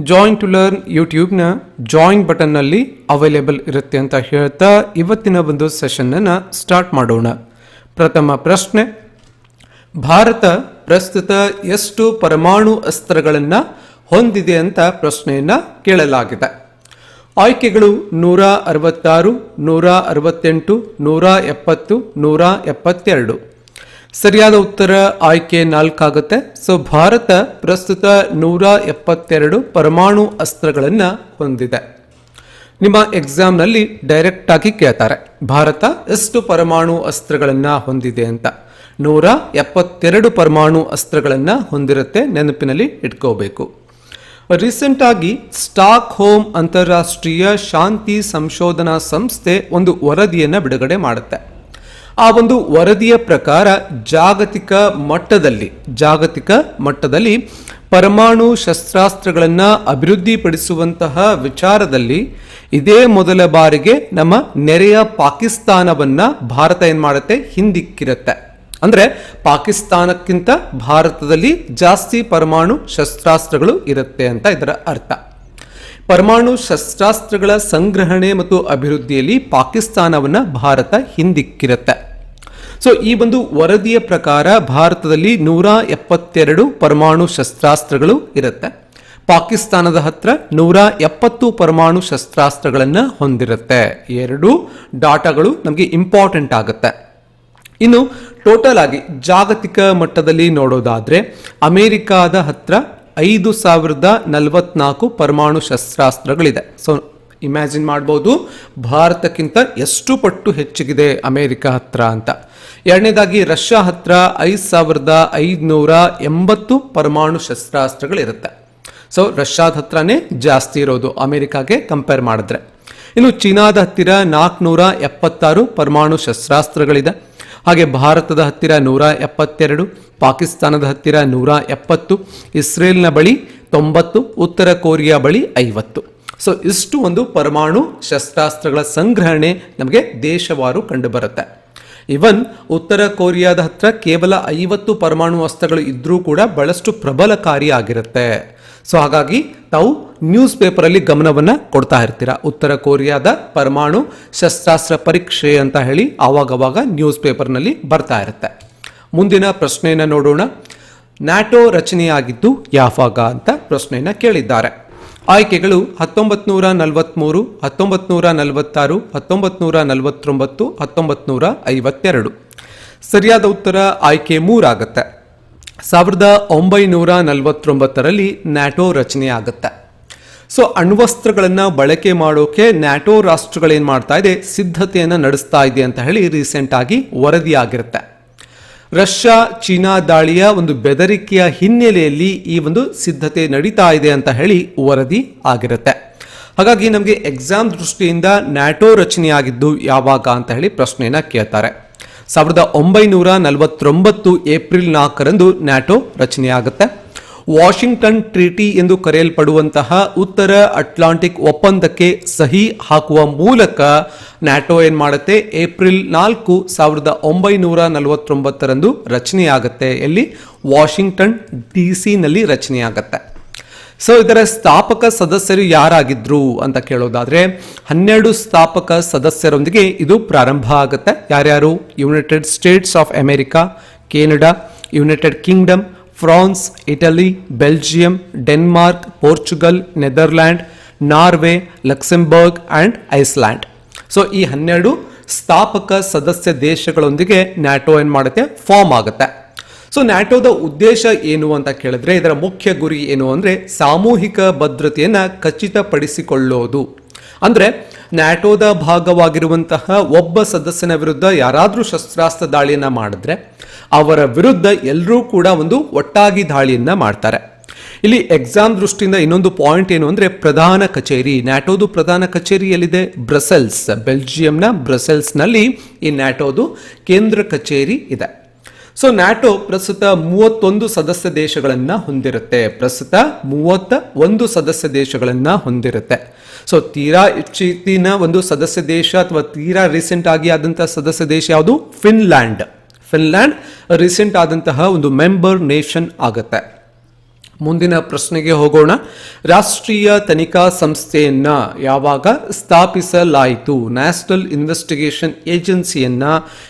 Join to learn ಯೂಟ್ಯೂಬ್ನ join ಬಟನ್ನಲ್ಲಿ available ಇರುತ್ತೆ ಅಂತ ಹೇಳ್ತಾ ಇವತ್ತಿನ ಒಂದು ಸೆಷನ್ನನ್ನು ಸ್ಟಾರ್ಟ್ ಮಾಡೋಣ. ಪ್ರಥಮ ಪ್ರಶ್ನೆ, ಭಾರತ ಪ್ರಸ್ತುತ ಎಷ್ಟು ಪರಮಾಣು ಅಸ್ತ್ರಗಳನ್ನು ಹೊಂದಿದೆ ಅಂತ ಪ್ರಶ್ನೆಯನ್ನು ಕೇಳಲಾಗಿದೆ. ಆಯ್ಕೆಗಳು ನೂರ ಅರವತ್ತಾರು, ನೂರ ಅರವತ್ತೆಂಟು, ನೂರ ಎಪ್ಪತ್ತು, ನೂರ ಎಪ್ಪತ್ತೆರಡು. ಸರಿಯಾದ ಉತ್ತರ ಆಯ್ಕೆ ನಾಲ್ಕಾಗುತ್ತೆ. ಸೊ ಭಾರತ ಪ್ರಸ್ತುತ ನೂರ ಎಪ್ಪತ್ತೆರಡು ಪರಮಾಣು ಅಸ್ತ್ರಗಳನ್ನು ಹೊಂದಿದೆ. ನಿಮ್ಮ ಎಕ್ಸಾಮ್ನಲ್ಲಿ ಡೈರೆಕ್ಟ್ ಆಗಿ ಕೇಳ್ತಾರೆ. ಭಾರತ ಎಷ್ಟು ಪರಮಾಣು ಅಸ್ತ್ರಗಳನ್ನು ಹೊಂದಿದೆ ಅಂತ. ನೂರ ಎಪ್ಪತ್ತೆರಡು ಪರಮಾಣು ಅಸ್ತ್ರಗಳನ್ನು ಹೊಂದಿರುತ್ತೆ ನೆನಪಿನಲ್ಲಿ ಇಟ್ಕೋಬೇಕು. ರೀಸೆಂಟ್ ಆಗಿ ಸ್ಟಾಕ್ ಹೋಮ್ ಅಂತಾರಾಷ್ಟ್ರೀಯ ಶಾಂತಿ ಸಂಶೋಧನಾ ಸಂಸ್ಥೆ ಒಂದು ವರದಿಯನ್ನು ಬಿಡುಗಡೆ ಮಾಡುತ್ತೆ. ಆ ಒಂದು ವರದಿಯ ಪ್ರಕಾರ ಜಾಗತಿಕ ಮಟ್ಟದಲ್ಲಿ ಜಾಗತಿಕ ಮಟ್ಟದಲ್ಲಿ ಪರಮಾಣು ಶಸ್ತ್ರಾಸ್ತ್ರಗಳನ್ನು ಅಭಿವೃದ್ಧಿಪಡಿಸುವಂತಹ ವಿಚಾರದಲ್ಲಿ ಇದೇ ಮೊದಲ ಬಾರಿಗೆ ನಮ್ಮ ನೆರೆಯ ಪಾಕಿಸ್ತಾನವನ್ನ ಭಾರತ ಏನು ಮಾಡುತ್ತೆ? ಹಿಂದಿಕ್ಕಿರುತ್ತೆ. ಅಂದ್ರೆ ಪಾಕಿಸ್ತಾನಕ್ಕಿಂತ ಭಾರತದಲ್ಲಿ ಜಾಸ್ತಿ ಪರಮಾಣು ಶಸ್ತ್ರಾಸ್ತ್ರಗಳು ಇರುತ್ತೆ ಅಂತ ಇದರ ಅರ್ಥ. ಪರಮಾಣು ಶಸ್ತ್ರಾಸ್ತ್ರಗಳ ಸಂಗ್ರಹಣೆ ಮತ್ತು ಅಭಿವೃದ್ಧಿಯಲ್ಲಿ ಪಾಕಿಸ್ತಾನವನ್ನು ಭಾರತ ಹಿಂದಿಕ್ಕಿರುತ್ತೆ. ಸೊ ಈ ಒಂದು ವರದಿಯ ಪ್ರಕಾರ ಭಾರತದಲ್ಲಿ ನೂರ ಎಪ್ಪತ್ತೆರಡು ಪರಮಾಣು ಶಸ್ತ್ರಾಸ್ತ್ರಗಳು ಇರುತ್ತೆ. ಪಾಕಿಸ್ತಾನದ ಹತ್ರ ನೂರ ಎಪ್ಪತ್ತು ಪರಮಾಣು ಶಸ್ತ್ರಾಸ್ತ್ರಗಳನ್ನು ಹೊಂದಿರುತ್ತೆ. ಎರಡು ಡಾಟಾಗಳು ನಮಗೆ ಇಂಪಾರ್ಟೆಂಟ್ ಆಗುತ್ತೆ. ಇನ್ನು ಟೋಟಲ್ ಆಗಿ ಜಾಗತಿಕ ಮಟ್ಟದಲ್ಲಿ ನೋಡೋದಾದರೆ ಅಮೇರಿಕಾದ ಹತ್ರ ಐದು ಸಾವಿರದ ನಲವತ್ನಾಲ್ಕು ಪರಮಾಣು ಶಸ್ತ್ರಾಸ್ತ್ರಗಳಿದೆ. ಸೊ ಇಮ್ಯಾಜಿನ್ ಮಾಡ್ಬೋದು, ಭಾರತಕ್ಕಿಂತ ಎಷ್ಟು ಪಟ್ಟು ಹೆಚ್ಚಿಗಿದೆ ಅಮೆರಿಕ ಹತ್ರ ಅಂತ. ಎರಡನೇದಾಗಿ, ರಷ್ಯಾ ಹತ್ರ ಐದು ಸಾವಿರದ ಐದುನೂರ ಎಂಬತ್ತು ಪರಮಾಣು ಶಸ್ತ್ರಾಸ್ತ್ರಗಳಿರುತ್ತೆ. ಸೊ ರಷ್ಯಾದ ಹತ್ರನೇ ಜಾಸ್ತಿ ಇರೋದು ಅಮೆರಿಕಾಗೆ ಕಂಪೇರ್ ಮಾಡಿದ್ರೆ. ಇನ್ನು ಚೀನಾದ ಹತ್ತಿರ ನಾಲ್ಕುನೂರ ಎಪ್ಪತ್ತಾರು ಪರಮಾಣು ಶಸ್ತ್ರಾಸ್ತ್ರಗಳಿದೆ. ಹಾಗೆ ಭಾರತದ ಹತ್ತಿರ ನೂರ ಎಪ್ಪತ್ತೆರಡು, ಪಾಕಿಸ್ತಾನದ ಹತ್ತಿರ ನೂರ ಎಪ್ಪತ್ತು, ಇಸ್ರೇಲ್ನ ಬಳಿ ತೊಂಬತ್ತು, ಉತ್ತರ ಕೊರಿಯಾ ಬಳಿ ಐವತ್ತು. ಸೊ ಇಷ್ಟು ಒಂದು ಪರಮಾಣು ಶಸ್ತ್ರಾಸ್ತ್ರಗಳ ಸಂಗ್ರಹಣೆ ನಮಗೆ ದೇಶವಾರು ಕಂಡುಬರುತ್ತೆ. ಇವನ್ ಉತ್ತರ ಕೊರಿಯಾದ ಹತ್ರ ಕೇವಲ ಐವತ್ತು ಪರಮಾಣು ಅಸ್ತ್ರಗಳು ಇದ್ರೂ ಕೂಡ ಬಹಳಷ್ಟು ಪ್ರಬಲಕಾರಿಯಾಗಿರುತ್ತೆ. ಸೊ ಹಾಗಾಗಿ ತಾವು ನ್ಯೂಸ್ ಪೇಪರಲ್ಲಿ ಗಮನವನ್ನು ಕೊಡ್ತಾ ಇರ್ತೀರಾ? ಉತ್ತರ ಕೊರಿಯಾದ ಪರಮಾಣು ಶಸ್ತ್ರಾಸ್ತ್ರ ಪರೀಕ್ಷೆ ಅಂತ ಹೇಳಿ ಆವಾಗವಾಗ ನ್ಯೂಸ್ ಪೇಪರ್ನಲ್ಲಿ ಬರ್ತಾ ಇರುತ್ತೆ. ಮುಂದಿನ ಪ್ರಶ್ನೆಯನ್ನು ನೋಡೋಣ. ನ್ಯಾಟೋ ರಚನೆಯಾಗಿದ್ದು ಯಾವಾಗ ಅಂತ ಪ್ರಶ್ನೆಯನ್ನು ಕೇಳಿದ್ದಾರೆ. ಆಯ್ಕೆಗಳು ಹತ್ತೊಂಬತ್ತು ನೂರ ನಲವತ್ತ್ಮೂರು ಹತ್ತೊಂಬತ್ತು ನೂರ ನಲವತ್ತಾರು ಹತ್ತೊಂಬತ್ತು ನೂರ ನಲವತ್ತೊಂಬತ್ತು ಹತ್ತೊಂಬತ್ತು ನೂರ ಐವತ್ತೆರಡು. ಸರಿಯಾದ ಉತ್ತರ ಆಯ್ಕೆ ಮೂರಾಗತ್ತೆ. ಸಾವಿರದ ಒಂಬೈನೂರ ನಲವತ್ತೊಂಬತ್ತರಲ್ಲಿ ನ್ಯಾಟೋ ರಚನೆ ಆಗುತ್ತೆ. ಸೊ, ಅಣ್ವಸ್ತ್ರಗಳನ್ನು ಬಳಕೆ ಮಾಡೋಕೆ ನ್ಯಾಟೋ ರಾಷ್ಟ್ರಗಳೇನು ಮಾಡ್ತಾ ಇದೆ, ಸಿದ್ಧತೆಯನ್ನು ನಡೆಸ್ತಾ ಇದೆ ಅಂತ ಹೇಳಿ ರೀಸೆಂಟಾಗಿ ವರದಿಯಾಗಿರುತ್ತೆ. ರಷ್ಯಾ, ಚೀನಾ ದಾಳಿಯ ಒಂದು ಬೆದರಿಕೆಯ ಹಿನ್ನೆಲೆಯಲ್ಲಿ ಈ ಒಂದು ಸಿದ್ಧತೆ ನಡೀತಾ ಇದೆ ಅಂತ ಹೇಳಿ ವರದಿ ಆಗಿರುತ್ತೆ. ಹಾಗಾಗಿ ನಮಗೆ ಎಕ್ಸಾಮ್ ದೃಷ್ಟಿಯಿಂದ ನ್ಯಾಟೋ ರಚನೆಯಾಗಿದ್ದು ಯಾವಾಗ ಅಂತ ಹೇಳಿ ಪ್ರಶ್ನೆಯನ್ನು ಕೇಳ್ತಾರೆ. ಸಾವಿರದ ಒಂಬೈನೂರ ನಲವತ್ತೊಂಬತ್ತು ಏಪ್ರಿಲ್ ನಾಲ್ಕರಂದು ನ್ಯಾಟೋ ರಚನೆಯಾಗುತ್ತೆ. ವಾಷಿಂಗ್ಟನ್ ಟ್ರೀಟಿ ಎಂದು ಕರೆಯಲ್ಪಡುವಂತಹ ಉತ್ತರ ಅಟ್ಲಾಂಟಿಕ್ ಒಪ್ಪಂದಕ್ಕೆ ಸಹಿ ಹಾಕುವ ಮೂಲಕ ನ್ಯಾಟೋ ಏನ್ ಮಾಡುತ್ತೆ? ಏಪ್ರಿಲ್ ನಾಲ್ಕು ಸಾವಿರದ ಒಂಬೈನೂರ ನಲವತ್ತೊಂಬತ್ತರಂದು ರಚನೆಯಾಗುತ್ತೆ. ಎಲ್ಲಿ? ವಾಷಿಂಗ್ಟನ್ ಡಿ ನಲ್ಲಿ ರಚನೆಯಾಗುತ್ತೆ. ಸೊ ಇದರ ಸ್ಥಾಪಕ ಸದಸ್ಯರು ಯಾರಾಗಿದ್ರು ಅಂತ ಕೇಳೋದಾದ್ರೆ, ಹನ್ನೆರಡು ಸ್ಥಾಪಕ ಸದಸ್ಯರೊಂದಿಗೆ ಇದು ಪ್ರಾರಂಭ ಆಗುತ್ತೆ. ಯಾರ್ಯಾರು? United States of America Canada United Kingdom France, Italy, Belgium, Denmark, Portugal, Netherland, Norway, Luxembourg and Iceland. So ಈ ಹನ್ನೆರಡು ಸ್ಥಾಪಕ ಸದಸ್ಯ ದೇಶಗಳೊಂದಿಗೆ ನ್ಯಾಟೋ ಏನು ಮಾಡುತ್ತೆ? ಫಾರ್ಮ್ ಆಗುತ್ತೆ. ಸೊ ನ್ಯಾಟೋದ ಉದ್ದೇಶ ಏನು ಅಂತ ಕೇಳಿದ್ರೆ, ಇದರ ಮುಖ್ಯ ಗುರಿ ಏನು ಅಂದರೆ ಸಾಮೂಹಿಕ ಭದ್ರತೆಯನ್ನು ಖಚಿತಪಡಿಸಿಕೊಳ್ಳೋದು. ಅಂದರೆ, ನ್ಯಾಟೋದ ಭಾಗವಾಗಿರುವಂತಹ ಒಬ್ಬ ಸದಸ್ಯನ ವಿರುದ್ಧ ಯಾರಾದರೂ ಶಸ್ತ್ರಾಸ್ತ್ರ ದಾಳಿಯನ್ನು ಮಾಡಿದ್ರೆ ಅವರ ವಿರುದ್ಧ ಎಲ್ಲರೂ ಕೂಡ ಒಂದು ಒಟ್ಟಾಗಿ ದಾಳಿಯನ್ನ ಮಾಡ್ತಾರೆ. ಇಲ್ಲಿ ಎಕ್ಸಾಮ್ ದೃಷ್ಟಿಯಿಂದ ಇನ್ನೊಂದು ಪಾಯಿಂಟ್ ಏನು ಅಂದ್ರೆ ಪ್ರಧಾನ ಕಚೇರಿ, ನ್ಯಾಟೋದು ಪ್ರಧಾನ ಕಚೇರಿ ಎಲ್ಲಿದೆ ಬ್ರಸೆಲ್ಸ್, ಬೆಲ್ಜಿಯಂನ ಬ್ರಸೆಲ್ಸ್ನಲ್ಲಿ ಈ ನ್ಯಾಟೋದು ಕೇಂದ್ರ ಕಚೇರಿ ಇದೆ. ಸೊ ನ್ಯಾಟೋ ಪ್ರಸ್ತುತ ಮೂವತ್ತೊಂದು ಸದಸ್ಯ ದೇಶಗಳನ್ನು ಹೊಂದಿರುತ್ತೆ. ಪ್ರಸ್ತುತ ಮೂವತ್ತ ಒಂದು ಸದಸ್ಯ ದೇಶಗಳನ್ನು ಹೊಂದಿರುತ್ತೆ. ಸೊ ತೀರಾ ಇಚ್ಚಿತಿನ ಒಂದು ಸದಸ್ಯ ದೇಶ ಅಥವಾ ತೀರಾ ರೀಸೆಂಟ್ ಆಗಿ ಆದಂತಹ ಸದಸ್ಯ ದೇಶ ಯಾವುದು? ಫಿನ್ಲ್ಯಾಂಡ್ ಫಿನ್ಲ್ಯಾಂಡ್ ರೀಸೆಂಟ್ ಆದಂತಹ ಒಂದು ಮೆಂಬರ್ ನೇಷನ್ ಆಗುತ್ತೆ. ಮುಂದಿನ ಪ್ರಶ್ನೆಗೆ ಹೋಗೋಣ. ರಾಷ್ಟ್ರೀಯ ತನಿಖಾ ಸಂಸ್ಥೆಯನ್ನ ಯಾವಾಗ ಸ್ಥಾಪಿಸಲಾಯಿತು? ನ್ಯಾಷನಲ್ ಇನ್ವೆಸ್ಟಿಗೇಷನ್ ಏಜೆನ್ಸಿಯನ್ನ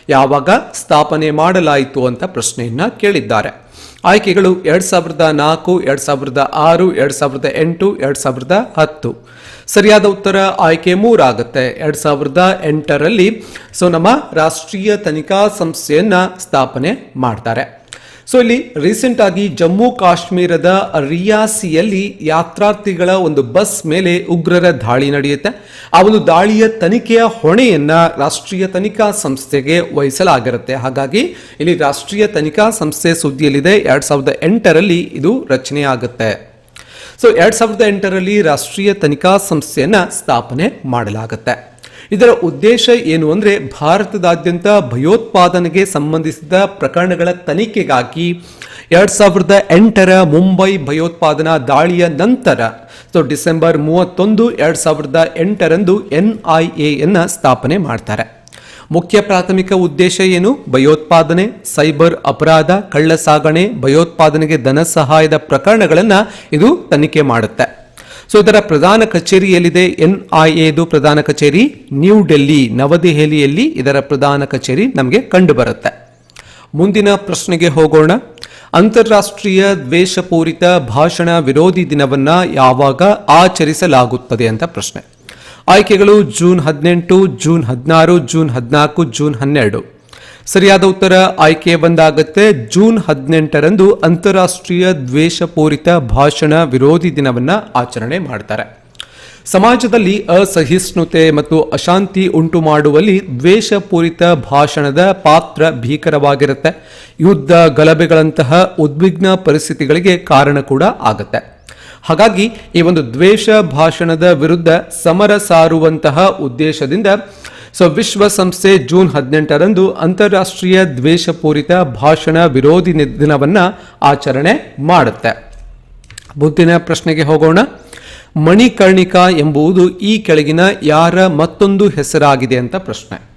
ಯಾವಾಗ ಸ್ಥಾಪನೆ ಮಾಡಲಾಯಿತು ಅಂತ ಪ್ರಶ್ನೆಯನ್ನ ಕೇಳಿದ್ದಾರೆ. ಆಯ್ಕೆಗಳು ಎರಡ್ ಸಾವಿರದ ನಾಲ್ಕು, ಎರಡ್ ಸಾವಿರದ ಆರು, ಎರಡ್ ಸಾವಿರದ ಎಂಟು, ಎರಡ್ ಸಾವಿರದ ಹತ್ತು. ಸರಿಯಾದ ಉತ್ತರ ಆಯ್ಕೆ ಮೂರಾಗುತ್ತೆ. ಎರಡ್ ಸಾವಿರದ ಎಂಟರಲ್ಲಿ ಸೊ ನಮ್ಮ ರಾಷ್ಟ್ರೀಯ ತನಿಖಾ ಸಂಸ್ಥೆಯನ್ನ ಸ್ಥಾಪನೆ ಮಾಡ್ತಾರೆ. ಸೊ ಇಲ್ಲಿ ರೀಸೆಂಟ್ ಆಗಿ ಜಮ್ಮು ಕಾಶ್ಮೀರದ ರಿಯಾಸಿಯಲ್ಲಿ ಯಾತ್ರಾರ್ಥಿಗಳ ಒಂದು ಬಸ್ ಮೇಲೆ ಉಗ್ರರ ದಾಳಿ ನಡೆಯುತ್ತೆ. ಆ ಒಂದು ದಾಳಿಯ ತನಿಖೆಯ ಹೊಣೆಯನ್ನ ರಾಷ್ಟ್ರೀಯ ತನಿಖಾ ಸಂಸ್ಥೆಗೆ ವಹಿಸಲಾಗಿರುತ್ತೆ. ಹಾಗಾಗಿ ಇಲ್ಲಿ ರಾಷ್ಟ್ರೀಯ ತನಿಖಾ ಸಂಸ್ಥೆ ಸುದ್ದಿಯಲ್ಲಿದೆ. ಎರಡ್ ಸಾವಿರದ ಎಂಟರಲ್ಲಿ ಇದು ರಚನೆ ಆಗುತ್ತೆ ಸೊ ಎರಡು ಸಾವಿರದ ಎಂಟರಲ್ಲಿ ರಾಷ್ಟ್ರೀಯ ತನಿಖಾ ಸಂಸ್ಥೆಯನ್ನ ಸ್ಥಾಪನೆ ಮಾಡಲಾಗುತ್ತೆ. ಇದರ ಉದ್ದೇಶ ಏನು ಅಂದ್ರೆ ಭಾರತದಾದ್ಯಂತ ಭಯೋತ್ಪಾದನೆಗೆ ಸಂಬಂಧಿಸಿದ ಪ್ರಕರಣಗಳ ತನಿಖೆಗಾಗಿ ಎರಡು ಸಾವಿರದ ಎಂಟರ ಮುಂಬೈ ಭಯೋತ್ಪಾದನಾ ದಾಳಿಯ ನಂತರ ಸೊ ಡಿಸೆಂಬರ್ ಮೂವತ್ತೊಂದು, ಎರಡು ಸಾವಿರದ ಎಂಟರಂದು ಎನ್ ಐ ಎಯನ್ನು ಸ್ಥಾಪನೆ ಮಾಡ್ತಾರೆ. ಮುಖ್ಯ ಪ್ರಾಥಮಿಕ ಉದ್ದೇಶ ಏನು? ಭಯೋತ್ಪಾದನೆ, ಸೈಬರ್ ಅಪರಾಧ ಕಳ್ಳ ಸಾಗಣೆ ಭಯೋತ್ಪಾದನೆಗೆ ಧನ ಸಹಾಯದ ಪ್ರಕರಣಗಳನ್ನು ಇದು ತನಿಖೆ ಮಾಡುತ್ತೆ. ಸೊ ಇದರ ಪ್ರಧಾನ ಕಚೇರಿ ಎಲ್ಲಿದೆ? ಎನ್ ಐ ಪ್ರಧಾನ ಕಚೇರಿ, ನ್ಯೂ ಡೆಲ್ಲಿ, ನವದೆಹಲಿಯಲ್ಲಿ ಇದರ ಪ್ರಧಾನ ಕಚೇರಿ ನಮಗೆ ಕಂಡುಬರುತ್ತೆ. ಮುಂದಿನ ಪ್ರಶ್ನೆಗೆ ಹೋಗೋಣ. ಅಂತಾರಾಷ್ಟ್ರೀಯ ದ್ವೇಷಪೂರಿತ ಭಾಷಣ ವಿರೋಧಿ ದಿನವನ್ನ ಯಾವಾಗ ಆಚರಿಸಲಾಗುತ್ತದೆ ಅಂತ ಪ್ರಶ್ನೆ. ಆಯ್ಕೆಗಳು ಜೂನ್ ಹದಿನೆಂಟು, ಜೂನ್ ಹದಿನಾರು, ಜೂನ್ ಹದಿನಾಲ್ಕು, ಜೂನ್ ಹನ್ನೆರಡು. ಸರಿಯಾದ ಉತ್ತರ, ಆಯ್ಕೆ ಬಂದಾಗುತ್ತೆ. ಜೂನ್ ಹದಿನೆಂಟರಂದು ಅಂತಾರಾಷ್ಟ್ರೀಯ ದ್ವೇಷಪೂರಿತ ಭಾಷಣ ವಿರೋಧಿ ದಿನವನ್ನ ಆಚರಣೆ ಮಾಡ್ತಾರೆ. ಸಮಾಜದಲ್ಲಿ ಅಸಹಿಷ್ಣುತೆ ಮತ್ತು ಅಶಾಂತಿ ಉಂಟು ಮಾಡುವಲ್ಲಿ ದ್ವೇಷಪೂರಿತ ಭಾಷಣದ ಪಾತ್ರ ಭೀಕರವಾಗಿರುತ್ತೆ. ಯುದ್ಧ ಗಲಭೆಗಳಂತಹ ಉದ್ವಿಗ್ನ ಪರಿಸ್ಥಿತಿಗಳಿಗೆ ಕಾರಣ ಕೂಡ ಆಗುತ್ತೆ. ಹಾಗಾಗಿ ಈ ಒಂದು ದ್ವೇಷ ಭಾಷಣದ ವಿರುದ್ಧ ಸಮರ ಸಾರುವಂತಹ ಉದ್ದೇಶದಿಂದ ಸೊ ವಿಶ್ವಸಂಸ್ಥೆ ಜೂನ್ ಹದಿನೆಂಟರಂದು ಅಂತಾರಾಷ್ಟ್ರೀಯ ದ್ವೇಷಪೂರಿತ ಭಾಷಣ ವಿರೋಧಿ ದಿನವನ್ನು ಆಚರಣೆ ಮಾಡುತ್ತೆ. ಮುಂದಿನ ಪ್ರಶ್ನೆಗೆ ಹೋಗೋಣ. ಮಣಿಕರ್ಣಿಕಾ ಎಂಬುದು ಈ ಕೆಳಗಿನ ಯಾರ ಮತ್ತೊಂದು ಹೆಸರಾಗಿದೆ ಅಂತ ಪ್ರಶ್ನೆ.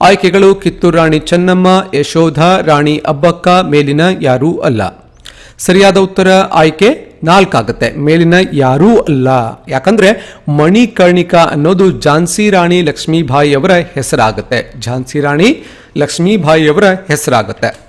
ಆಯ್ಕೆಗಳು ಕಿತ್ತೂರು ರಾಣಿ ಚೆನ್ನಮ್ಮ, ಯಶೋಧ, ರಾಣಿ ಅಬ್ಬಕ್ಕ ಮೇಲಿನ ಯಾರೂ ಅಲ್ಲ. ಸರಿಯಾದ ಉತ್ತರ ಆಯ್ಕೆ ನಾಲ್ಕಾಗುತ್ತೆ. ಮೇಲಿನ ಯಾರೂ ಅಲ್ಲ. ಯಾಕಂದ್ರೆ ಮಣಿಕರ್ಣಿಕಾ ಅನ್ನೋದು ಝಾನ್ಸಿ ರಾಣಿ ಲಕ್ಷ್ಮೀಬಾಯಿ ಅವರ ಹೆಸರಾಗುತ್ತೆ. ಝಾನ್ಸಿ ರಾಣಿ ಲಕ್ಷ್ಮೀಬಾಯಿ ಅವರ ಹೆಸರಾಗುತ್ತೆ.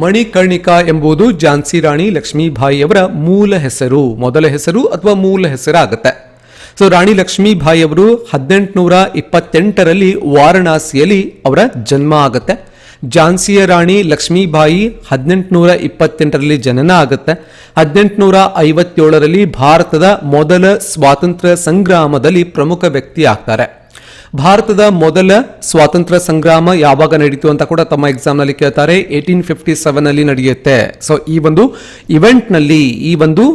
ಮಣಿಕರ್ಣಿಕಾ ಎಂಬುದು ಝಾನ್ಸಿ ರಾಣಿ ಲಕ್ಷ್ಮೀಬಾಯಿಯವರ ಮೂಲ ಹೆಸರು, ಮೊದಲ ಹೆಸರು ಅಥವಾ ಮೂಲ ಹೆಸರಾಗುತ್ತೆ. ಸೊ ರಾಣಿ ಲಕ್ಷ್ಮೀಬಾಯಿ ಅವರು ಹದಿನೆಂಟುನೂರ ಇಪ್ಪತ್ತೆಂಟರಲ್ಲಿ ವಾರಣಾಸಿಯಲ್ಲಿ ಅವರ ಜನ್ಮ ಆಗುತ್ತೆ. ಝಾನ್ಸಿಯ ರಾಣಿ ಲಕ್ಷ್ಮೀಬಾಯಿ ಹದಿನೆಂಟುನೂರ ಇಪ್ಪತ್ತೆಂಟರಲ್ಲಿ ಜನನ ಆಗುತ್ತೆ. ಹದಿನೆಂಟುನೂರ ಐವತ್ತೇಳರಲ್ಲಿ ಭಾರತದ ಮೊದಲ ಸ್ವಾತಂತ್ರ್ಯ ಸಂಗ್ರಾಮದಲ್ಲಿ ಪ್ರಮುಖ ವ್ಯಕ್ತಿ ಆಗ್ತಾರೆ. ಭಾರತದ ಮೊದಲ ಸ್ವಾತಂತ್ರ್ಯ ಸಂಗ್ರಾಮ ಯಾವಾಗ ನಡೀತು ಅಂತ ಕೂಡ ತಮ್ಮ ಎಕ್ಸಾಮ್ನಲ್ಲಿ ಕೇಳ್ತಾರೆ. ಏಯ್ಟೀನ್ ಫಿಫ್ಟಿ ಸೆವೆನ್ ಅಲ್ಲಿ ನಡೆಯುತ್ತೆ. ಸೊ ಈ ಒಂದು ಇವೆಂಟ್ನಲ್ಲಿ ಈ ಒಂದು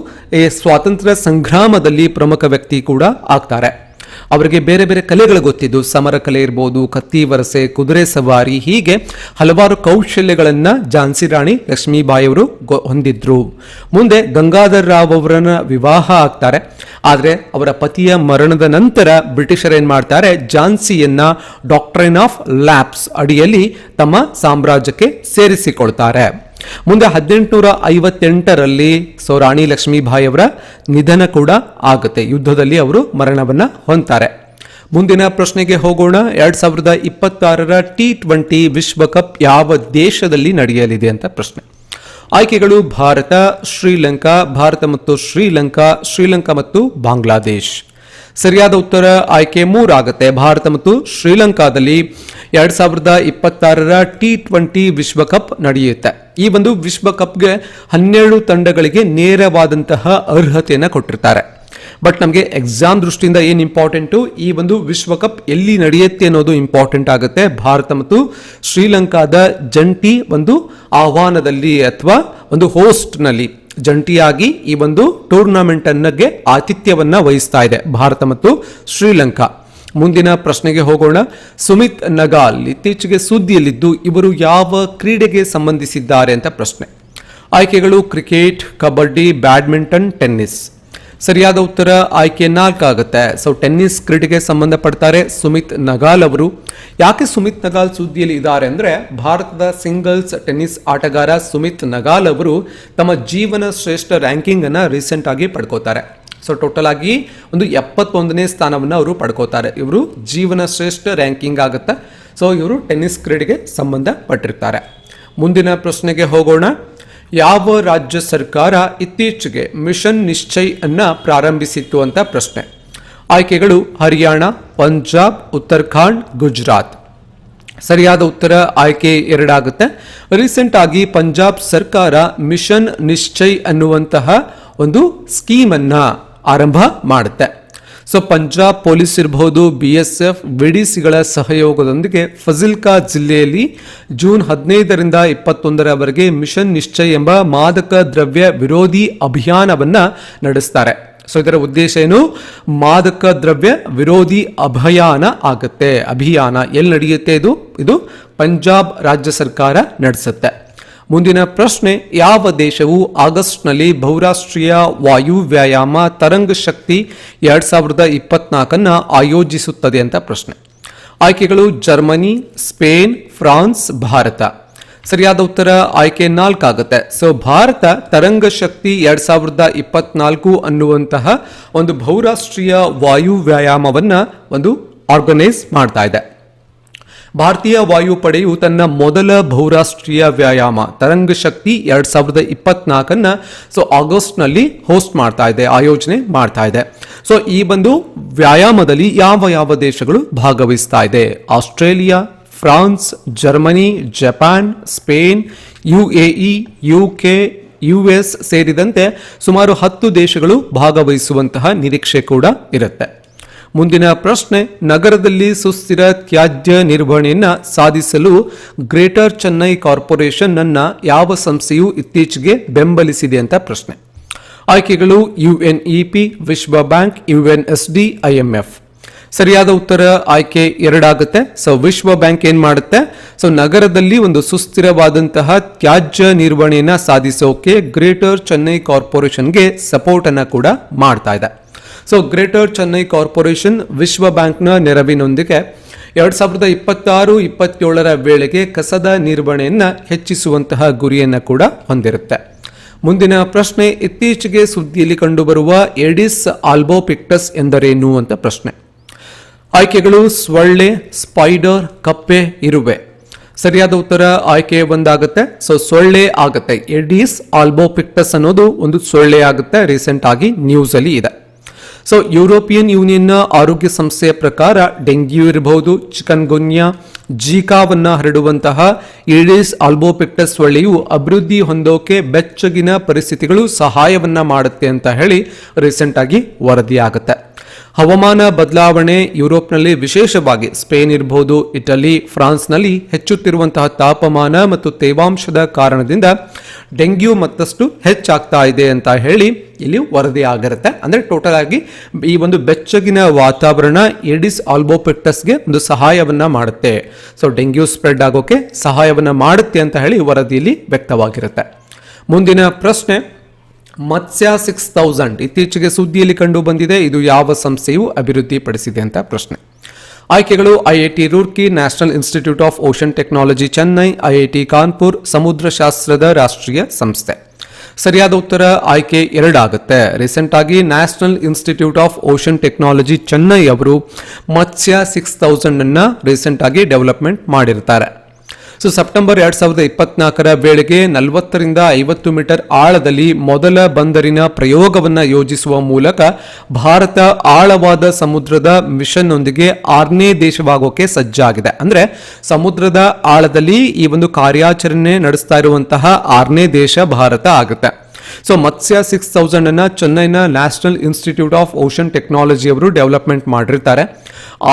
ಸ್ವಾತಂತ್ರ್ಯ ಸಂಗ್ರಾಮದಲ್ಲಿ ಪ್ರಮುಖ ವ್ಯಕ್ತಿ ಕೂಡ ಆಗ್ತಾರೆ. ಅವರಿಗೆ ಬೇರೆ ಬೇರೆ ಕಲೆಗಳು ಗೊತ್ತಿದ್ದು. ಸಮರ ಕಲೆ ಇರ್ಬೋದು, ಕತ್ತಿ ವರಸೆ, ಕುದುರೆ ಸವಾರಿ, ಹೀಗೆ ಹಲವಾರು ಕೌಶಲ್ಯಗಳನ್ನ ಝಾನ್ಸಿ ರಾಣಿ ಲಕ್ಷ್ಮೀಬಾಯಿ ಅವರು ಹೊಂದಿದ್ರು. ಮುಂದೆ ಗಂಗಾಧರ್ ರಾವ್ ಅವರನ್ನ ವಿವಾಹ ಆಗ್ತಾರೆ. ಆದರೆ ಅವರ ಪತಿಯ ಮರಣದ ನಂತರ ಬ್ರಿಟಿಷರ್ ಏನು ಮಾಡ್ತಾರೆ? ಝಾನ್ಸಿಯನ್ನ ಡಾಕ್ಟ್ರೈನ್ ಆಫ್ ಲ್ಯಾಬ್ಸ್ ಅಡಿಯಲ್ಲಿ ತಮ್ಮ ಸಾಮ್ರಾಜ್ಯಕ್ಕೆ ಸೇರಿಸಿಕೊಳ್ತಾರೆ. ಮುಂದೆ ಹದಿನೆಂಟುನೂರ ಐವತ್ತೆಂಟರಲ್ಲಿ ಸೊ ರಾಣಿ ಲಕ್ಷ್ಮೀಬಾಯಿ ಅವರ ನಿಧನ ಕೂಡ ಆಗುತ್ತೆ. ಯುದ್ಧದಲ್ಲಿ ಅವರು ಮರಣವನ್ನು ಹೊಂತಾರೆ ಮುಂದಿನ ಪ್ರಶ್ನೆಗೆ ಹೋಗೋಣ. ಎರಡ್ ಸಾವಿರದ ಇಪ್ಪತ್ತಾರರ ಟಿ ಟ್ವೆಂಟಿ ವಿಶ್ವಕಪ್ ಯಾವ ದೇಶದಲ್ಲಿ ನಡೆಯಲಿದೆ ಅಂತ ಪ್ರಶ್ನೆ. ಆಯ್ಕೆಗಳು ಭಾರತ, ಶ್ರೀಲಂಕಾ, ಭಾರತ ಮತ್ತು ಶ್ರೀಲಂಕಾ ಶ್ರೀಲಂಕಾ ಮತ್ತು ಬಾಂಗ್ಲಾದೇಶ್. ಸರಿಯಾದ ಉತ್ತರ ಆಯ್ಕೆ ಮೂರಾಗುತ್ತೆ. ಭಾರತ ಮತ್ತು ಶ್ರೀಲಂಕಾದಲ್ಲಿ ಎರಡ್ ಸಾವಿರದ ಇಪ್ಪತ್ತಾರರ ಟಿ ಟ್ವೆಂಟಿ ವಿಶ್ವಕಪ್ ನಡೆಯುತ್ತೆ. ಈ ಒಂದು ವಿಶ್ವಕಪ್ಗೆ ಹನ್ನೆರಡು ತಂಡಗಳಿಗೆ ನೇರವಾದಂತಹ ಅರ್ಹತೆಯನ್ನು ಕೊಟ್ಟಿರ್ತಾರೆ. ಬಟ್ ನಮಗೆ ಎಕ್ಸಾಮ್ ದೃಷ್ಟಿಯಿಂದ ಏನು ಇಂಪಾರ್ಟೆಂಟು ಈ ಒಂದು ವಿಶ್ವಕಪ್ ಎಲ್ಲಿ ನಡೆಯುತ್ತೆ ಅನ್ನೋದು ಇಂಪಾರ್ಟೆಂಟ್ ಆಗುತ್ತೆ. ಭಾರತ ಮತ್ತು ಶ್ರೀಲಂಕಾದ ಜಂಟಿ ಒಂದು ಆಹ್ವಾನದಲ್ಲಿ ಅಥವಾ ಒಂದು ಹೋಸ್ಟ್ನಲ್ಲಿ ಜಂಟಿಯಾಗಿ ಈ ಒಂದು ಟೂರ್ನಮೆಂಟ್ ಅನ್ನಗೆ ಆತಿಥ್ಯವನ್ನ ವಹಿಸ್ತಾ ಇದೆ ಭಾರತ ಮತ್ತು ಶ್ರೀಲಂಕಾ. ಮುಂದಿನ ಪ್ರಶ್ನೆಗೆ ಹೋಗೋಣ. ಸುಮಿತ್ ನಗಾಲ್ ಇತ್ತೀಚೆಗೆ ಸುದ್ದಿಯಲ್ಲಿದ್ದು ಇವರು ಯಾವ ಕ್ರೀಡೆಗೆ ಸಂಬಂಧಿಸಿದ್ದಾರೆ ಅಂತ ಪ್ರಶ್ನೆ. ಆಯ್ಕೆಗಳು ಕ್ರಿಕೆಟ್, ಕಬಡ್ಡಿ, ಬ್ಯಾಡ್ಮಿಂಟನ್, ಟೆನ್ನಿಸ್. ಸರಿಯಾದ ಉತ್ತರ ಆಯ್ಕೆ ನಾಲ್ಕಾಗುತ್ತೆ. ಸೊ ಟೆನ್ನಿಸ್ ಕ್ರೀಡೆಗೆ ಸಂಬಂಧಪಡ್ತಾರೆ ಸುಮಿತ್ ನಗಾಲ್ ಅವರು. ಯಾಕೆ ಸುಮಿತ್ ನಗಾಲ್ ಸುದ್ದಿಯಲ್ಲಿ ಇದ್ದಾರೆ ಅಂದರೆ, ಭಾರತದ ಸಿಂಗಲ್ಸ್ ಟೆನ್ನಿಸ್ ಆಟಗಾರ ಸುಮಿತ್ ನಗಾಲ್ ಅವರು ತಮ್ಮ ಜೀವನ ಶ್ರೇಷ್ಠ ರ್ಯಾಂಕಿಂಗ್ ಅನ್ನ ರೀಸೆಂಟ್ ಆಗಿ ಪಡ್ಕೋತಾರೆ. ಸೊ ಟೋಟಲ್ ಆಗಿ ಒಂದು ಎಪ್ಪತ್ತೊಂದನೇ ಸ್ಥಾನವನ್ನು ಅವರು ಪಡ್ಕೋತಾರೆ. ಇವರು ಜೀವನ ಶ್ರೇಷ್ಠ ರ್ಯಾಂಕಿಂಗ್ ಆಗುತ್ತೆ. ಸೊ ಇವರು ಟೆನ್ನಿಸ್ ಕ್ರೀಡೆಗೆ ಸಂಬಂಧಪಟ್ಟಿರ್ತಾರೆ. ಮುಂದಿನ ಪ್ರಶ್ನೆಗೆ ಹೋಗೋಣ. ಯಾವ ರಾಜ್ಯ ಸರ್ಕಾರ ಇತ್ತೀಚೆಗೆ ಮಿಷನ್ ನಿಶ್ಚಯ್ ಅನ್ನ ಪ್ರಾರಂಭಿಸಿತ್ತು ಅಂತ ಪ್ರಶ್ನೆ. ಆಯ್ಕೆಗಳು ಹರಿಯಾಣ, ಪಂಜಾಬ್, ಉತ್ತರಾಖಂಡ್, ಗುಜರಾತ್. ಸರಿಯಾದ ಉತ್ತರ ಆಯ್ಕೆ ಎರಡಾಗುತ್ತೆ. ರೀಸೆಂಟ್ ಆಗಿ ಪಂಜಾಬ್ ಸರ್ಕಾರ ಮಿಷನ್ ನಿಶ್ಚಯ್ ಅನ್ನುವಂತಹ ಒಂದು ಸ್ಕೀಮ್ ಅನ್ನ ಆರಂಭ ಮಾಡುತ್ತೆ. ಸೊ ಪಂಜಾಬ್ ಪೊಲೀಸ್ ಇರಬಹುದು ಬಿ ಎಸ್ ಎಫ್ ವಿಡಿಸಿಗಳ ಸಹಯೋಗದೊಂದಿಗೆ ಫಜಿಲ್ಕಾ ಜಿಲ್ಲೆಯಲ್ಲಿ ಜೂನ್ ಹದಿನೈದರಿಂದ ಇಪ್ಪತ್ತೊಂದರವರೆಗೆ ಮಿಷನ್ ನಿಶ್ಚಯ ಎಂಬ ಮಾದಕ ದ್ರವ್ಯ ವಿರೋಧಿ ಅಭಿಯಾನವನ್ನ ನಡೆಸ್ತಾರೆ. ಸೊ ಇದರ ಉದ್ದೇಶ ಏನು? ಮಾದಕ ದ್ರವ್ಯ ವಿರೋಧಿ ಅಭಿಯಾನ ಆಗುತ್ತೆ. ಅಭಿಯಾನ ಎಲ್ಲಿ ನಡೆಯುತ್ತೆ ಇದು? ಇದು ಪಂಜಾಬ್ ರಾಜ್ಯ ಸರ್ಕಾರ ನಡೆಸುತ್ತೆ. ಮುಂದಿನ ಪ್ರಶ್ನೆ, ಯಾವ ದೇಶವು ಆಗಸ್ಟ್ನಲ್ಲಿ ಬಹುರಾಷ್ಟ್ರೀಯ ವಾಯು ವ್ಯಾಯಾಮ ತರಂಗ ಶಕ್ತಿ ಎರಡ್ ಸಾವಿರದ ಇಪ್ಪತ್ನಾಲ್ಕನ್ನು ಆಯೋಜಿಸುತ್ತದೆ ಅಂತ ಪ್ರಶ್ನೆ. ಆಯ್ಕೆಗಳು ಜರ್ಮನಿ, ಸ್ಪೇನ್, ಫ್ರಾನ್ಸ್, ಭಾರತ. ಸರಿಯಾದ ಉತ್ತರ ಆಯ್ಕೆ ನಾಲ್ಕಾಗುತ್ತೆ ಸೊ ಭಾರತ ತರಂಗ ಶಕ್ತಿ ಎರಡ್ ಸಾವಿರದ ಇಪ್ಪತ್ನಾಲ್ಕು ಅನ್ನುವಂತಹ ಒಂದು ಬಹುರಾಷ್ಟ್ರೀಯ ವಾಯು ವ್ಯಾಯಾಮವನ್ನು ಒಂದು ಆರ್ಗನೈಸ್ ಮಾಡ್ತಾ ಇದೆ. ಭಾರತೀಯ ವಾಯುಪಡೆಯು ತನ್ನ ಮೊದಲ ಬಹುರಾಷ್ಟ್ರೀಯ ವ್ಯಾಯಾಮ, ತರಂಗ ಶಕ್ತಿ ಎರಡ್ ಸಾವಿರದ ಇಪ್ಪತ್ನಾಲ್ಕನ್ನ ಸೊ ಆಗಸ್ಟ್ನಲ್ಲಿ ಹೋಸ್ಟ್ ಮಾಡ್ತಾ ಇದೆ ಆಯೋಜನೆ ಮಾಡ್ತಾ ಇದೆ. ಸೊ ಈ ಒಂದು ವ್ಯಾಯಾಮದಲ್ಲಿ ಯಾವ ಯಾವ ದೇಶಗಳು ಭಾಗವಹಿಸ್ತಾ ಇದೆ? Australia, France, Germany, Japan, Spain, U A E, U K, U S ಸೇರಿದಂತೆ ಸುಮಾರು ಹತ್ತು ದೇಶಗಳು ಭಾಗವಹಿಸುವಂತಹ ನಿರೀಕ್ಷೆ ಕೂಡ ಇರುತ್ತೆ. ಮುಂದಿನ ಪ್ರಶ್ನೆ, ನಗರದಲ್ಲಿ ಸುಸ್ಥಿರ ತ್ಯಾಜ್ಯ ನಿರ್ವಹಣೆಯನ್ನು ಸಾಧಿಸಲು ಗ್ರೇಟರ್ ಚೆನ್ನೈ ಕಾರ್ಪೊರೇಷನ್ ಅನ್ನ ಯಾವ ಸಂಸ್ಥೆಯು ಇತ್ತೀಚೆಗೆ ಬೆಂಬಲಿಸಿದೆ ಅಂತ ಪ್ರಶ್ನೆ. ಆಯ್ಕೆಗಳು, ಯುಎನ್ಇಪಿ, ವಿಶ್ವ ಬ್ಯಾಂಕ್, ಯುಎನ್ಎಸ್ಡಿ, ಐಎಂಎಫ್. ಸರಿಯಾದ ಉತ್ತರ, ಆಯ್ಕೆ ಎರಡಾಗುತ್ತೆ. ಸೊ ವಿಶ್ವ ಬ್ಯಾಂಕ್ ಏನ್ ಮಾಡುತ್ತೆ? ಸೊ ನಗರದಲ್ಲಿ ಒಂದು ಸುಸ್ಥಿರವಾದಂತಹ ತ್ಯಾಜ್ಯ ನಿರ್ವಹಣೆಯನ್ನು ಸಾಧಿಸೋಕೆ ಗ್ರೇಟರ್ ಚೆನ್ನೈ ಕಾರ್ಪೊರೇಷನ್ಗೆ ಸಪೋರ್ಟ್ ಅನ್ನ ಕೂಡ ಮಾಡ್ತಾ ಇದೆ. ಸೊ ಗ್ರೇಟರ್ ಚೆನ್ನೈ ಕಾರ್ಪೊರೇಷನ್ ವಿಶ್ವ ಬ್ಯಾಂಕ್ನ ನೆರವಿನೊಂದಿಗೆ ಎರಡ್ ಸಾವಿರದ ಇಪ್ಪತ್ತಾರು, ಇಪ್ಪತ್ತೇಳರ ವೇಳೆಗೆ ಕಸದ ನಿರ್ವಹಣೆಯನ್ನು ಹೆಚ್ಚಿಸುವಂತಹ ಗುರಿಯನ್ನು ಕೂಡ ಹೊಂದಿರುತ್ತೆ. ಮುಂದಿನ ಪ್ರಶ್ನೆ, ಇತ್ತೀಚೆಗೆ ಸುದ್ದಿಯಲ್ಲಿ ಕಂಡುಬರುವ ಎಡಿಸ್ ಆಲ್ಬೋಪಿಕ್ಟಸ್ ಎಂದರೇನು ಅಂತ ಪ್ರಶ್ನೆ. ಆಯ್ಕೆಗಳು ಸೊಳ್ಳೆ ಸ್ಪೈಡರ್, ಕಪ್ಪೆ ಇರುವೆ. ಸರಿಯಾದ ಉತ್ತರ ಆಯ್ಕೆ ಒಂದಾಗುತ್ತೆ. ಸೊ ಸೊಳ್ಳೆ ಆಗುತ್ತೆ. ಎಡಿಸ್ ಆಲ್ಬೋಪಿಕ್ಟಸ್ ಅನ್ನೋದು ಒಂದು ಸೊಳ್ಳೆ ಆಗುತ್ತೆ. ರೀಸೆಂಟ್ ಆಗಿ ನ್ಯೂಸ್ ಅಲ್ಲಿ ಇದೆ. ಸೊ ಯುರೋಪಿಯನ್ ಯೂನಿಯನ್ನ ಆರೋಗ್ಯ ಸಂಸ್ಥೆಯ ಪ್ರಕಾರ ಡೆಂಗ್ಯೂ ಇರಬಹುದು ಚಿಕನ್ ಗುನ್ಯಾ ಜೀಕಾವನ್ನ ಹರಡುವಂತಹ ಇಡಿಸ್ ಆಲ್ಬೋಪೆಕ್ಟಸ್ ಸೊಳ್ಳೆಯು ಅಭಿವೃದ್ಧಿ ಹೊಂದೋಕೆ ಬೆಚ್ಚಗಿನ ಪರಿಸ್ಥಿತಿಗಳು ಸಹಾಯವನ್ನ ಮಾಡುತ್ತೆ ಅಂತ ಹೇಳಿ ರೀಸೆಂಟ್ ಆಗಿ ವರದಿಯಾಗುತ್ತೆ. ಹವಾಮಾನ ಬದಲಾವಣೆ ಯುರೋಪ್ನಲ್ಲಿ ವಿಶೇಷವಾಗಿ ಸ್ಪೇನ್ ಇರಬಹುದು ಇಟಲಿ, ಫ್ರಾನ್ಸ್ನಲ್ಲಿ ಹೆಚ್ಚುತ್ತಿರುವಂತಹ ತಾಪಮಾನ ಮತ್ತು ತೇವಾಂಶದ ಕಾರಣದಿಂದ ಡೆಂಗ್ಯೂ ಮತ್ತಷ್ಟು ಹೆಚ್ಚಾಗ್ತಾ ಇದೆ ಅಂತ ಹೇಳಿ ಇಲ್ಲಿ ವರದಿ ಆಗಿರುತ್ತೆ. ಅಂದ್ರೆ ಟೋಟಲ್ ಆಗಿ ಈ ಒಂದು ಬೆಚ್ಚಗಿನ ವಾತಾವರಣ ಎಡಿಸ್ ಆಲ್ಬೋಪೆಕ್ಟಸ್ಗೆ ಒಂದು ಸಹಾಯವನ್ನ ಮಾಡುತ್ತೆ. ಸೊ ಡೆಂಗ್ಯೂ ಸ್ಪ್ರೆಡ್ ಆಗೋಕೆ ಸಹಾಯವನ್ನ ಮಾಡುತ್ತೆ ಅಂತ ಹೇಳಿ ವರದಿಯಲ್ಲಿ ವ್ಯಕ್ತವಾಗಿರುತ್ತೆ. ಮುಂದಿನ ಪ್ರಶ್ನೆ ಮತ್ಸ್ಯ ಸಿಕ್ಸ್ ತೌಸಂಡ್ ಇತ್ತೀಚೆಗೆ ಸುದ್ದಿಯಲ್ಲಿ ಕಂಡು ಬಂದಿದೆ, ಇದು ಯಾವ ಸಂಸ್ಥೆಯು ಅಭಿವೃದ್ಧಿಪಡಿಸಿದೆ ಅಂತ ಪ್ರಶ್ನೆ. ಆಯ್ಕೆಗಳು IIT Roorkee National Institute of Ocean Technology Chennai IIT Kanpur, ಸಮುದ್ರಶಾಸ್ತ್ರದ ರಾಷ್ಟ್ರೀಯ ಸಂಸ್ಥೆ. ಸರಿಯಾದ ಉತ್ತರ, ಆಯ್ಕೆ ಎರಡಾಗುತ್ತೆ. ರೀಸೆಂಟ್ ಆಗಿ National Institute of Ocean Technology Chennai ಅವರು ಮತ್ಸ್ಯ ಸಿಕ್ಸ್ ತೌಸಂಡ್ ಅನ್ನ ರೀಸೆಂಟ್ ಆಗಿ ಡೆವಲಪ್ಮೆಂಟ್ ಮಾಡಿರ್ತಾರೆ. ಸೊ ಸೆಪ್ಟೆಂಬರ್ ಎರಡ್ ಸಾವಿರದ ಇಪ್ಪತ್ನಾಲ್ಕರ ವೇಳೆಗೆ ನಲವತ್ತರಿಂದ ಐವತ್ತು ಮೀಟರ್ ಆಳದಲ್ಲಿ ಮೊದಲ ಬಂದರಿನ ಪ್ರಯೋಗವನ್ನು ಯೋಜಿಸುವ ಮೂಲಕ ಭಾರತ ಆಳವಾದ ಸಮುದ್ರದ ಮಿಷನ್ ಒಂದಿಗೆ ಆರನೇ ದೇಶವಾಗೋಕೆ ಸಜ್ಜಾಗಿದೆ. ಅಂದ್ರೆ ಸಮುದ್ರದ ಆಳದಲ್ಲಿ ಈ ಒಂದು ಕಾರ್ಯಾಚರಣೆ ನಡೆಸ್ತಾ ಇರುವಂತಹ ಆರನೇ ದೇಶ ಭಾರತ ಆಗುತ್ತೆ. ಸೊ ಮತ್ಸ್ಯ ಸಿಕ್ಸ್ ತೌಸಂಡ್ ಅನ್ನ ಚೆನ್ನೈನ National Institute of Ocean Technology ಅವರು ಡೆವಲಪ್ಮೆಂಟ್ ಮಾಡಿರ್ತಾರೆ.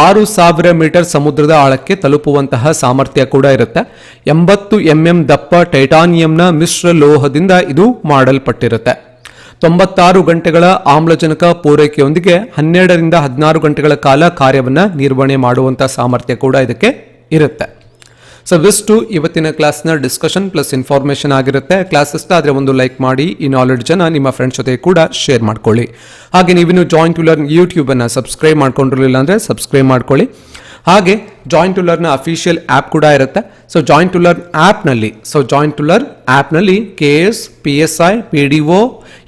ಆರು ಸಾವಿರ ಮೀಟರ್ ಸಮುದ್ರದ ಆಳಕ್ಕೆ ತಲುಪುವಂತಹ ಸಾಮರ್ಥ್ಯ ಕೂಡ ಇರುತ್ತೆ. ಎಂಬತ್ತು ಎಂ ಎಂ ದಪ್ಪ ಟೈಟಾನಿಯಂನ ಮಿಶ್ರ ಲೋಹದಿಂದ ಇದು ಮಾಡಲ್ಪಟ್ಟಿರುತ್ತೆ. ತೊಂಬತ್ತಾರು ಗಂಟೆಗಳ ಆಮ್ಲಜನಕ ಪೂರೈಕೆಯೊಂದಿಗೆ ಹನ್ನೆರಡರಿಂದ ಹದಿನಾರು ಗಂಟೆಗಳ ಕಾಲ ಕಾರ್ಯವನ್ನು ನಿರ್ವಹಣೆ ಮಾಡುವಂಥ ಸಾಮರ್ಥ್ಯ ಕೂಡ ಇದಕ್ಕೆ ಇರುತ್ತೆ. ಸೊ ಇವಿಷ್ಟು ಇವತ್ತಿನ ಕ್ಲಾಸ್ನ ಡಿಸ್ಕಷನ್ ಪ್ಲಸ್ ಇನ್ಫಾರ್ಮೇಷನ್ ಆಗಿರುತ್ತೆ. ಕ್ಲಾಸ್ ಇಷ್ಟ ಆದರೆ ಒಂದು ಲೈಕ್ ಮಾಡಿ, ಈ ನಾಲೆಡ್ಜನ್ನು ನಿಮ್ಮ ಫ್ರೆಂಡ್ಸ್ ಜೊತೆ ಕೂಡ ಶೇರ್ ಮಾಡ್ಕೊಳ್ಳಿ. ಹಾಗೆ ನೀವಿನ್ನು ಜಾಯಿಂಟ್ ಟು ಲರ್ನ್ ಯೂಟ್ಯೂಬನ್ನು ಸಬ್ಸ್ಕ್ರೈಬ್ ಮಾಡ್ಕೊಂಡಿರಲಿಲ್ಲ ಅಂದರೆ ಸಬ್ಸ್ಕ್ರೈಬ್ ಮಾಡ್ಕೊಳ್ಳಿ. ಹಾಗೆ joint to learn official app ಕೂಡ ಇರುತ್ತೆ. ಸೊ ಜಾಯಿಂಟ್ ಟು ಲರ್ನ್ ಆ್ಯಪ್ನಲ್ಲಿ ಸೊ ಜಾಯಿಂಟ್ ಲರ್ನ್ ಆ್ಯಪ್ನಲ್ಲಿ K S P S I P D O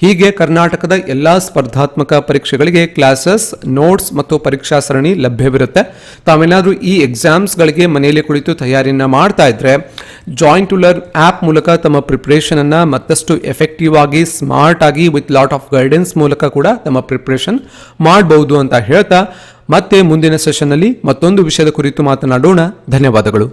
ಹೀಗೆ ಕರ್ನಾಟಕದ ಎಲ್ಲ ಸ್ಪರ್ಧಾತ್ಮಕ ಪರೀಕ್ಷೆಗಳಿಗೆ ಕ್ಲಾಸಸ್ ನೋಟ್ಸ್ ಮತ್ತು ಪರೀಕ್ಷಾ ಸರಣಿ ಲಭ್ಯವಿರುತ್ತೆ. ತಾವೇನಾದರೂ ಈ ಎಕ್ಸಾಮ್ಸ್ಗಳಿಗೆ ಮನೆಯಲ್ಲಿ ಕುಳಿತು ತಯಾರಿಯನ್ನು ಮಾಡ್ತಾ ಇದ್ರೆ ಜಾಯಿಂಟ್ ಲರ್ನ್ ಆ್ಯಪ್ ಮೂಲಕ ತಮ್ಮ ಪ್ರಿಪ್ರೇಷನ್ ಅನ್ನು ಮತ್ತಷ್ಟು ಎಫೆಕ್ಟಿವ್ ಆಗಿ ಸ್ಮಾರ್ಟ್ ಆಗಿ ವಿತ್ ಲಾಟ್ ಆಫ್ ಗೈಡೆನ್ಸ್ ಮೂಲಕ ಕೂಡ ತಮ್ಮ ಪ್ರಿಪ್ರೇಷನ್ ಮಾಡಬಹುದು ಅಂತ ಹೇಳ್ತಾ, ಮತ್ತೆ ಮುಂದಿನ ಸೆಷನ್ನಲ್ಲಿ ಮತ್ತೊಂದು ವಿಷಯದ ಕುರಿತು ಮಾತನಾಡೋಣ. ಧನ್ಯವಾದಗಳು.